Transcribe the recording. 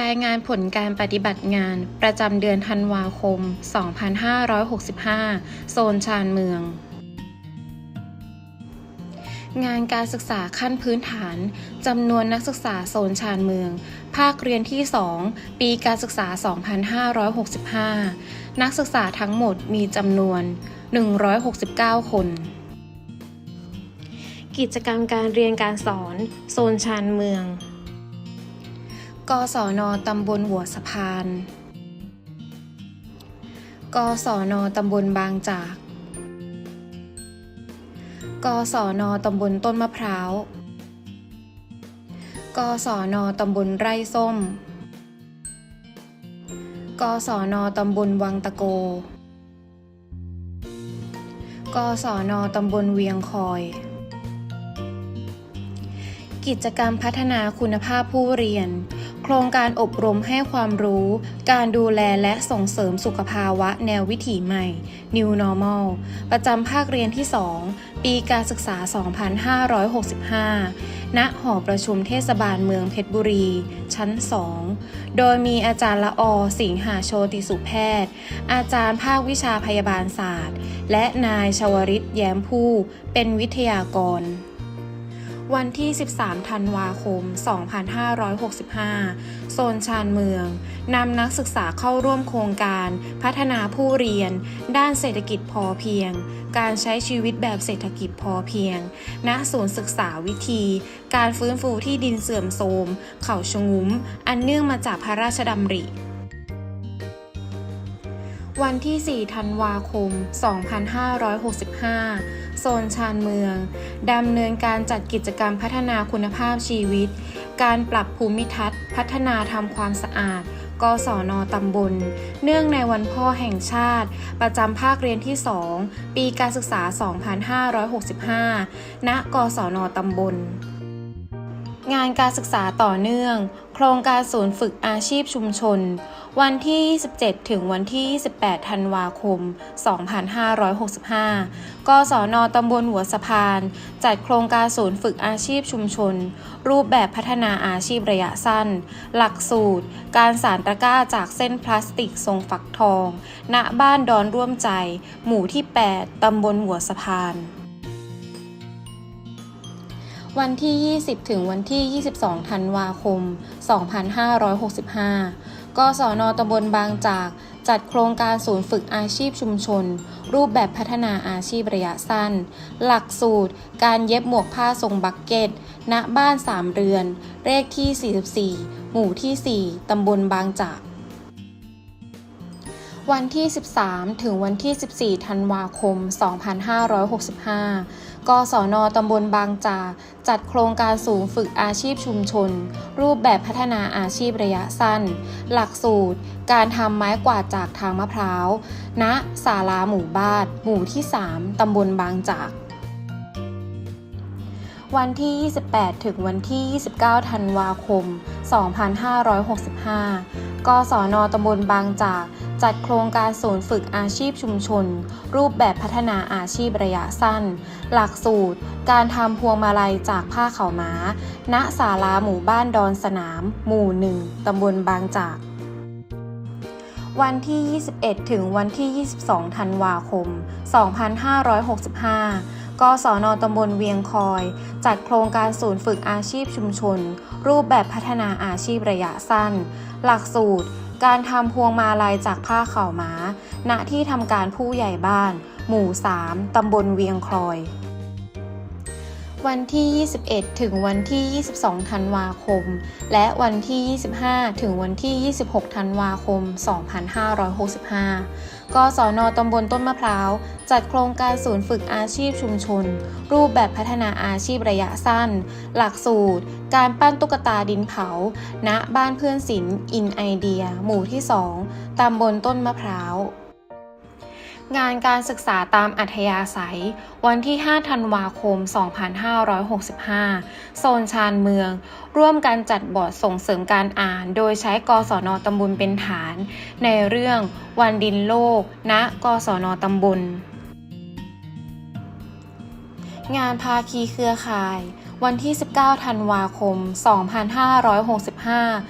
รายงานผลการปฏิบัติงานประจำเดือนธันวาคม 2565 โซนชานเมือง งานการศึกษาขั้นพื้นฐานจำนวนนักศึกษาโซนชานเมือง ภาคเรียนที่ 2 ปีการศึกษา 2565 นักศึกษาทั้งหมดมีจำนวน 169 คนกิจกรรมการเรียนการสอน โซนชานเมือง กศนตำบลหัวสะพาน กศนตำบลบางจาก กศนตำบลต้นมะพร้าว กศนตำบลไร่ส้ม กศนตำบลวังตะโก กศนตำบลเวียงคอย กิจกรรมพัฒนาคุณภาพผู้เรียน โครงการอบรมให้ความรู้ การดูแลและส่งเสริมสุขภาวะแนววิถีใหม่ New Normal ประจำภาคเรียนที่ 2 ปีการศึกษา 2565 ณ หอประชุมเทศบาลเมืองเพชรบุรี ชั้น 2 โดยมีอาจารย์ละออสิงหาโชติสุแพทย์ อาจารย์ภาควิชาพยาบาลศาสตร์ และนายชวริตแย้มผู้ เป็นวิทยากร วันที่ 13 ธันวาคม 2565 โซนชานเมือง นำนักศึกษาเข้าร่วมโครงการพัฒนาผู้เรียน ด้านเศรษฐกิจพอเพียง การใช้ชีวิตแบบเศรษฐกิจพอเพียง ณ ศูนย์ศึกษาวิธี การฟื้นฟูที่ดินเสื่อมโทรม เขาชงุ้ม อันเนื่องมาจากพระราชดำริ วันที่ 4 ธันวาคม 2565 โซนชานเมือง ดำเนินการจัดกิจกรรมพัฒนาคุณภาพชีวิต การปรับภูมิทัศน์ พัฒนาทำความสะอาด กศนตำบล เนื่องในวันพ่อแห่งชาติ ประจำภาคเรียนที่ 2 ปีการศึกษา 2565 ณ กศนตำบล งานการศึกษาต่อเนื่อง โครงการศูนย์ฝึกอาชีพชุมชน วันที่ 27 ถึงวันที่ 28 ธันวาคม 2565กศนตำบลหัวสะพาน จัดโครงการศูนย์ฝึกอาชีพชุมชน รูปแบบพัฒนาอาชีพระยะสั้น หลักสูตร การสารตะกร้าจากเส้นพลาสติกทรงฝักทอง ณ บ้านดอนร่วมใจ หมู่ที่ 8 ตำบลหัวสะพาน วันที่ 20 ถึงวันที่ 22 ธันวาคม 2565กศนตำบลบางจาก จัดโครงการศูนย์ฝึกอาชีพชุมชน รูปแบบพัฒนาอาชีพระยะสั้น หลักสูตร การเย็บหมวกผ้าทรงบักเก็ต ณ บ้านสามเรือน เลขที่ 44 หมู่ที่ 4 ตำบลบางจาก วันที่ 13 ถึงวันที่ 14 ธันวาคม 2565 กศนตำบลบางจาก จัดโครงการศูนย์ฝึกอาชีพชุมชน รูปแบบพัฒนาอาชีพระยะสั้น หลักสูตร การทำไม้กวาดจากทางมะพร้าวณศาลาหมู่บ้าน หมู่ที่ 3 ตำบลบางจากวันที่ 28 ถึงวันที่ 29 ธันวาคม 2565 กศนตำบลบางจาก จัดโครงการศูนย์ฝึกอาชีพชุมชน รูปแบบพัฒนาอาชีพระยะสั้น หลักสูตร การทำพวงมาลัยจากผ้าเขาม้า ณศาลาหมู่บ้านดอนสนาม หมู่หนึ่งตำบลบางจากวันที่ 21 ถึงวันที่ 22 ธันวาคม 2565กศนตำบลเวียงคอย จัดโครงการศูนย์ฝึกอาชีพชุมชน รูปแบบพัฒนาอาชีพระยะสั้น หลักสูตร การทำพวงมาลัยจากผ้าเข่าม้า ณที่ทำการผู้ใหญ่บ้าน หมู่ 3 ตำบลเวียงคอย วันที่ 21 ถึงวันที่ 22 ธันวาคม และวันที่ 25 ถึงวันที่ 26 ธันวาคม 2565กศนตำบลต้นมะพร้าว จัดโครงการศูนย์ฝึกอาชีพชุมชน รูปแบบพัฒนาอาชีพระยะสั้น หลักสูตร การปั้นตุ๊กตาดินเผา ณ บ้านเพื่อนศิลป์อินไอเดีย หมู่ที่ 2 ตำบลต้นมะพร้าว งานการศึกษาตามอัธยาศัย วันที่ 5 ธันวาคม 2565 โซนชานเมือง ร่วมกันจัดบอร์ดส่งเสริมการอ่าน โดยใช้กศนตำบลเป็นฐาน ในเรื่องวันดินโลกณกศนตำบล งานภาคีเครือข่าย วันที่ 19 ธันวาคม 2565